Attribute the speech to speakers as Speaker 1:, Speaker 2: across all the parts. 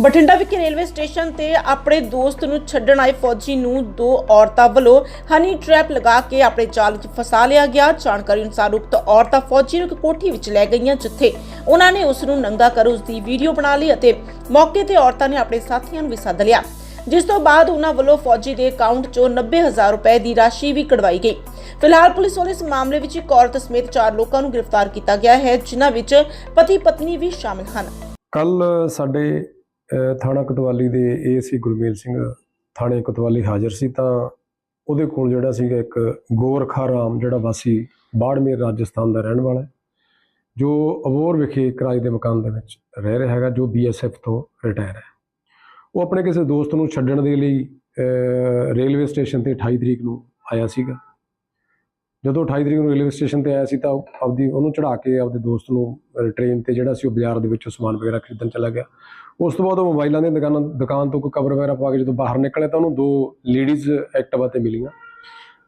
Speaker 1: ਬਠਿੰਡਾ ਵਿਖੇ railway station ਤੇ ਆਪਣੇ ਦੋਸਤ ਨੂੰ ਛੱਡਣ ਆਏ ਫੌਜੀ ਨੂੰ ਦੋ ਔਰਤਾਂ ਵੱਲੋਂ ਹਨੀ ਟ੍ਰੈਪ ਲਗਾ ਕੇ ਆਪਣੇ ਜਾਲ 'ਚ ਫਸਾ ਲਿਆ ਗਿਆ। ਜਾਣਕਾਰੀ ਅਨੁਸਾਰ ਉਕਤ ਔਰਤਾਂ ਫੌਜੀ ਨੂੰ ਇੱਕ ਕੋਠੀ ਵਿੱਚ ਲੈ ਗਈਆਂ, ਜਿੱਥੇ ਉਹਨਾਂ ਨੇ ਉਸ ਨੂੰ ਨੰਗਾ ਕਰ ਉਸ ਦੀ ਵੀਡੀਓ ਬਣਾ ਲਈ ਅਤੇ ਮੌਕੇ ਤੇ ਔਰਤਾਂ ਨੇ ਆਪਣੇ ਸਾਥੀਆਂ ਨੂੰ ਵੀ ਸੱਦ ਲਿਆ। ਜਿਸ ਤੋਂ ਬਾਅਦ ਉਹਨਾਂ ਵੱਲੋਂ ਫੌਜੀ ਦੇ ਅਕਾਊਂਟ 'ਚੋਂ 90000 ਰੁਪਏ ਦੀ ਰਾਸ਼ੀ ਵੀ ਕਢਵਾਈ ਗਈ। ਫਿਲਹਾਲ ਪੁਲਿਸ ਵੱਲੋਂ ਇਸ ਮਾਮਲੇ ਵਿੱਚ ਇੱਕ ਔਰਤ ਸਮੇਤ ਚਾਰ ਲੋਕਾਂ ਨੂੰ ਗ੍ਰਿਫਤਾਰ ਕੀਤਾ ਗਿਆ ਹੈ, ਜਿਨ੍ਹਾਂ ਵਿੱਚ ਪਤੀ ਪਤਨੀ ਵੀ ਸ਼ਾਮਿਲ ਹਨ।
Speaker 2: ਕੱਲ ਸਾਡੇ ਥਾਣਾ ਕੋਤਵਾਲੀ ਦੇ ਏਸੀ ਗੁਰਮੇਲ ਸਿੰਘ ਥਾਣੇ ਕੋਤਵਾਲੀ ਹਾਜ਼ਰ ਸੀ ਤਾਂ ਉਹਦੇ ਕੋਲ ਜਿਹੜਾ ਸੀਗਾ ਇੱਕ ਗੋਰਖਾ ਰਾਮ ਜਿਹੜਾ ਵਾਸੀ ਬਾੜਮੇਰ ਰਾਜਸਥਾਨ ਦਾ ਰਹਿਣ ਵਾਲਾ ਜੋ ਅਬੋਰ ਵਿਖੇ ਕਿਰਾਏ ਦੇ ਮਕਾਨ ਦੇ ਵਿੱਚ ਰਹਿ ਰਿਹਾ ਹੈਗਾ, ਜੋ ਬੀਐਸਐਫ ਤੋਂ ਰਿਟਾਇਰ ਹੈ। ਉਹ ਆਪਣੇ ਕਿਸੇ ਦੋਸਤ ਨੂੰ ਛੱਡਣ ਦੇ ਲਈ ਰੇਲਵੇ ਸਟੇਸ਼ਨ ਤੇ 28 ਤਰੀਕ ਨੂੰ ਆਇਆ ਸੀਗਾ। ਜਦੋਂ 28 ਤਰੀਕ ਨੂੰ ਰੇਲਵੇ ਸਟੇਸ਼ਨ ਤੇ ਆਇਆ ਸੀ ਤਾਂ ਆਪਦੀ ਉਹਨੂੰ ਚੜਾ ਕੇ ਆਪਦੇ ਦੋਸਤ ਨੂੰ ਟ੍ਰੇਨ ਤੇ ਜਿਹੜਾ ਸੀ ਉਹ ਬਾਜ਼ਾਰ ਦੇ ਵਿੱਚੋਂ ਸਮਾਨ ਵਗੈਰਾ ਖਰੀਦਣ ਚਲਾ ਗਿਆ। ਉਸ ਤੋਂ ਬਾਅਦ ਉਹ ਮੋਬਾਈਲਾਂ ਦੀਆਂ ਦੁਕਾਨਾਂ, ਦੁਕਾਨ ਤੋਂ ਕੋਈ ਕਵਰ ਵਗੈਰਾ ਪਾ ਕੇ ਜਦੋਂ ਬਾਹਰ ਨਿਕਲਿਆ ਤਾਂ ਉਹਨੂੰ ਦੋ ਲੇਡੀਜ਼ ਐਕਟਿਵਾ ਤੇ ਮਿਲੀਆਂ।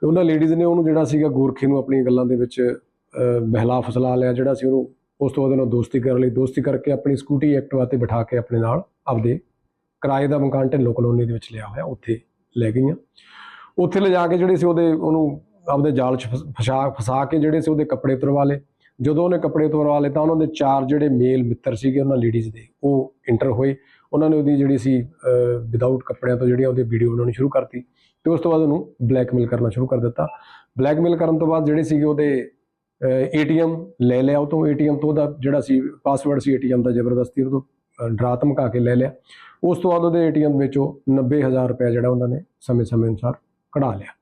Speaker 2: ਉਹਨਾਂ ਲੇਡੀਜ਼ ਨੇ ਉਹਨੂੰ ਜਿਹੜਾ ਸੀਗਾ ਗੋਰਖੇ ਨੂੰ ਆਪਣੀਆਂ ਗੱਲਾਂ ਦੇ ਵਿੱਚ ਬਹਿਲਾ ਫਸਲਾ ਲਿਆ ਜਿਹੜਾ ਸੀ ਉਹਨੂੰ ਉਸ ਤੋਂ ਬਾਅਦ ਉਹਨਾਂ ਦੋਸਤੀ ਕਰ ਲਈ ਦੋਸਤੀ ਕਰਕੇ ਆਪਣੀ ਸਕੂਟੀ ਐਕਟਿਵਾ ਤੇ ਬਿਠਾ ਕੇ ਆਪਣੇ ਨਾਲ ਆਪਦੇ ਕਿਰਾਏ ਦਾ ਮਕਾਨ ਢਿੱਲੋਂ ਕਲੋਨੀ ਦੇ ਵਿੱਚ ਲਿਆ ਹੋਇਆ, ਉੱਥੇ ਲੈ ਗਈਆਂ। ਉੱਥੇ ਲਿਜਾ ਕੇ ਜਿਹੜੇ ਸੀ ਉਹਦੇ ਉਹਨੂੰ ਆਪਦੇ ਜਾਲ 'ਚ ਫਸ- ਫਸਾ ਫਸਾ ਕੇ ਜਿਹੜੇ ਸੀ ਉਹਦੇ ਕੱਪੜੇ ਤੁਰਵਾ ਲਏ। ਜਦੋਂ ਉਹਨੇ ਕੱਪੜੇ ਤੁਰਵਾ ਲਏ ਤਾਂ ਉਹਨਾਂ ਦੇ ਚਾਰ ਜਿਹੜੇ ਮੇਲ ਮਿੱਤਰ ਸੀਗੇ, ਉਹਨਾਂ ਲੇਡੀਜ਼ ਦੇ, ਉਹ ਇੰਟਰ ਹੋਏ। ਉਹਨਾਂ ਨੇ ਉਹਦੀ ਜਿਹੜੀ ਸੀ ਵਿਦਆਊਟ ਕੱਪੜਿਆਂ ਤੋਂ ਜਿਹੜੀਆਂ ਉਹਦੀ ਵੀਡੀਓ ਬਣਾਉਣੀ ਸ਼ੁਰੂ ਕਰਤੀ ਤੇ ਉਸ ਤੋਂ ਬਾਅਦ ਉਹਨੂੰ ਬਲੈਕਮੇਲ ਕਰਨਾ ਸ਼ੁਰੂ ਕਰ ਦਿੱਤਾ। ਬਲੈਕਮੇਲ ਕਰਨ ਤੋਂ ਬਾਅਦ ਜਿਹੜੇ ਸੀਗੇ ਉਹਦੇ ਏਟੀਐਮ ਲੈ ਲਿਆ ਉਹ ਤੋਂ। ਏਟੀਐਮ ਤੋਂ ਉਹਦਾ ਜਿਹੜਾ ਸੀ ਪਾਸਵਰਡ ਸੀ ਏਟੀਐਮ ਦਾ ਜ਼ਬਰਦਸਤੀ ਉਹ ਤੋਂ ਡਰਾ ਧਮਕਾ ਕੇ ਲੈ ਲਿਆ। ਉਸ ਤੋਂ ਬਾਅਦ ਉਹਦੇ ਏਟੀਐਮ ਵਿੱਚੋਂ 90000 ਰੁਪਏ ਜਿਹੜਾ ਉਹਨਾਂ ਨੇ ਸਮੇਂ-ਸਮੇਂ ਅਨੁਸਾਰ ਕਢਾ ਲਿਆ।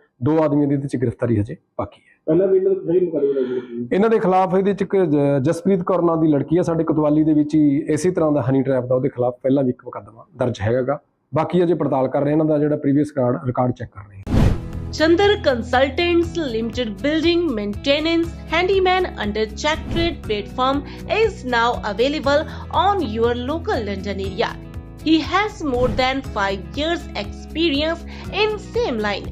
Speaker 2: ਦੋ ਆਦਮੀਆਂ ਦੀ ਇਹਦੇ ਵਿੱਚ ਗ੍ਰਿਫਤਾਰੀ ਹਜੇ ਬਾਕੀ ਹੈ
Speaker 3: ਪਹਿਲਾਂ ਵੀ ਇਹਨਾਂ ਦੇ ਕਈ ਮੁਕੱਦਮੇ ਲੱਗੇ ਸੀ
Speaker 2: ਇਹਨਾਂ ਦੇ ਖਿਲਾਫ ਇਹਦੇ ਚ ਇੱਕ ਜਸਪ੍ਰੀਤ ਕੌਰ ਨਾਂ ਦੀ ਲੜਕੀ ਹੈ ਸਾਡੇ ਕੋਤਵਾਲੀ ਦੇ ਵਿੱਚ ਹੀ ਇਸੇ ਤਰ੍ਹਾਂ ਦਾ ਹਨੀ ਟ੍ਰੈਪ ਦਾ ਉਹਦੇ ਖਿਲਾਫ ਪਹਿਲਾਂ ਵੀ ਇੱਕ ਮੁਕੱਦਮਾ ਦਰਜ ਹੈਗਾਗਾ ਬਾਕੀ ਅਜੇ ਪੜਤਾਲ ਕਰ ਰਹੇ ਇਹਨਾਂ ਦਾ ਜਿਹੜਾ ਪ੍ਰੀਵੀਅਸ ਰਿਕਾਰਡ ਰਿਕਾਰਡ ਚੈੱਕ ਕਰ ਰਹੇ
Speaker 1: Chandar Consultants Limited Building Maintenance Handyman under Check Trade platform is now available on your local London area. He has more than 5 years experience in same line.